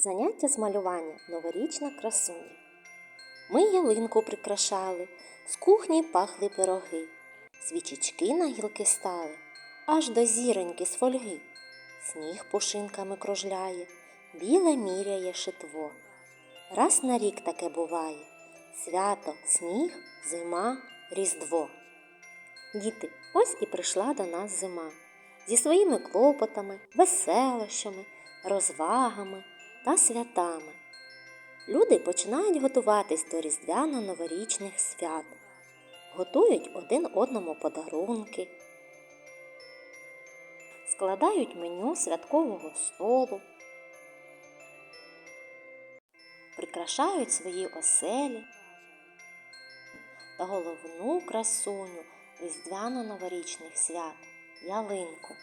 Заняття з малювання новорічна красуня. Ми ялинку прикрашали, з кухні пахли пироги, свічечки на гілки стали, аж до зіроньки з фольги. Сніг пушинками кружляє, біле міряє шитво. Раз на рік таке буває свято, сніг, зима, різдво. Діти, ось і прийшла до нас зима зі своїми клопотами, веселощами, розвагами та святами. Люди починають готуватись до різдвяно-новорічних свят, готують один одному подарунки, складають меню святкового столу, прикрашають свої оселі та головну красуню різдвяно-новорічних свят ялинку.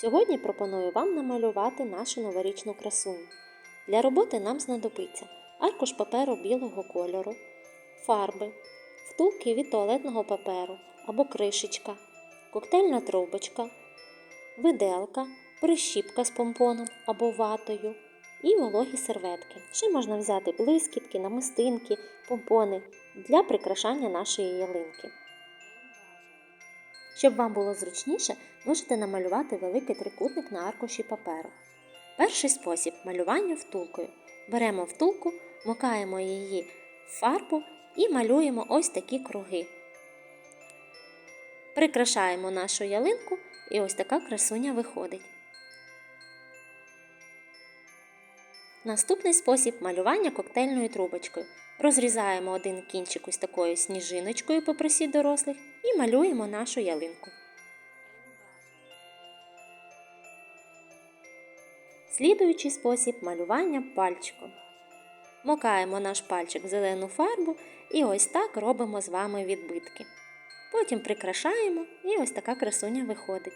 Сьогодні пропоную вам намалювати нашу новорічну красуню. Для роботи нам знадобиться аркуш паперу білого кольору, фарби, втулки від туалетного паперу або кришечка, коктейльна трубочка, виделка, прищіпка з помпоном або ватою і вологі серветки. Ще можна взяти блискітки, намистинки, помпони для прикрашання нашої ялинки. Щоб вам було зручніше, можете намалювати великий трикутник на аркуші паперу. Перший спосіб малювання втулкою. Беремо втулку, макаємо її в фарбу і малюємо ось такі круги. Прикрашаємо нашу ялинку і ось така красуня виходить. Наступний спосіб малювання коктейльною трубочкою. Розрізаємо один кінчик ось такою сніжиночкою по просі дорослих і малюємо нашу ялинку. Слідуючий спосіб малювання пальчиком. Мокаємо наш пальчик в зелену фарбу і ось так робимо з вами відбитки. Потім прикрашаємо і ось така красуня виходить.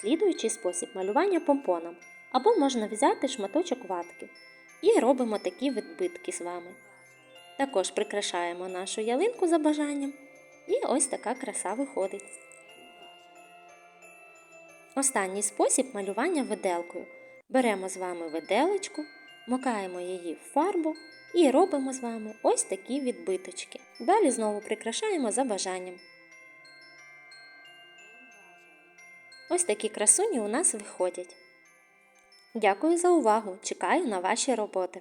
Слідуючий спосіб малювання помпоном. Або можна взяти шматочок ватки і робимо такі відбитки з вами. Також прикрашаємо нашу ялинку за бажанням, і ось така краса виходить. Останній спосіб малювання виделкою. Беремо з вами виделочку, макаємо її в фарбу і робимо з вами ось такі відбиточки. Далі знову прикрашаємо за бажанням. Ось такі красуні у нас виходять. Дякую за увагу! Чекаю на ваші роботи!